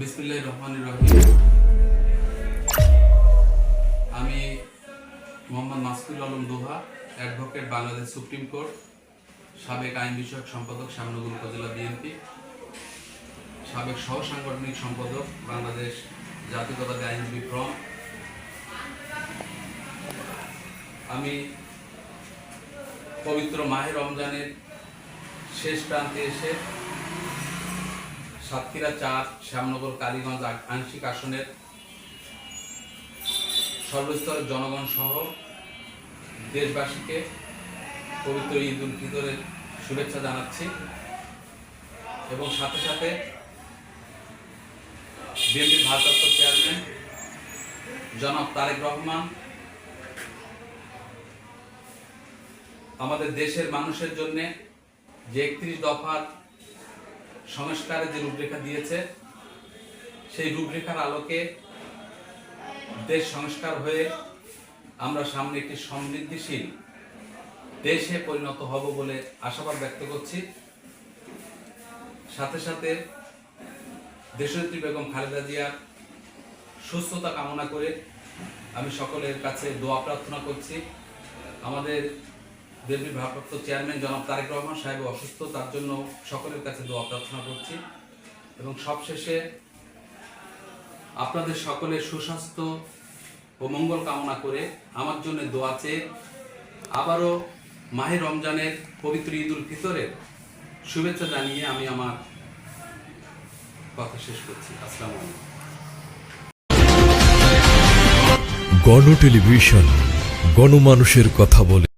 বিসমিল্লাহ রহমান রহিম। আমি Mohammad Alam Doha, advocate Bangladesh supreme court, সাবেক আইন বিষয়ক সম্পাদক শ্যামনগর উপজেলা বিএনপি, সাবেক সহ সাংগঠনিক সম্পাদক বাংলাদেশ জাতীয়তাবাদী আইনজীবী ফ্রম। আমি পবিত্র মাহে রমজানের শেষ প্রান্তে এসে সাতক্ষীরা চার, শ্যামনগর, কালীগঞ্জ আংশিক আসনের সর্বস্তরের জনগণ সহ দেশবাসীকে পবিত্র ঈদ উল ফিতরের শুভেচ্ছা জানাচ্ছি। এবং সাথে সাথে বিএনপির ভারপ্রাপ্ত চেয়ারম্যান জনাব তারেক রহমান আমাদের দেশের মানুষের জন্যে যে একত্রিশ দফার সংস্কারের যে রূপরেখা দিয়েছে, সেই রূপরেখার আলোকে দেশ সংস্কার হয়ে আমরা সামনে একটি সমৃদ্ধিশীল দেশে পরিণত হব বলে আশাবাদ ব্যক্ত করছি। সাথে সাথে দেশনেত্রী বেগম খালেদা জিয়ার সুস্থতা কামনা করে আমি সকলের কাছে দোয়া প্রার্থনা করছি। আমাদের বিএনপির ভারপ্রাপ্ত চেয়ারম্যান জনাব তারেক রহমান সাহেব অসুস্থ, তার জন্য সকলের কাছে দোয়া প্রার্থনা করছি। এবং সবশেষে আপনাদের সকলের সুস্বাস্থ্য ও মঙ্গল কামনা করে আমার জন্য দোয়া চেয়ে আবারও মাহে রমজানের পবিত্র ঈদ উল ফিতরের শুভেচ্ছা জানিয়ে আমি আমার কথা শেষ করছি। আসসালামু আলাইকুম। গণ টেলিভিশন গণমানুষের কথা বলে।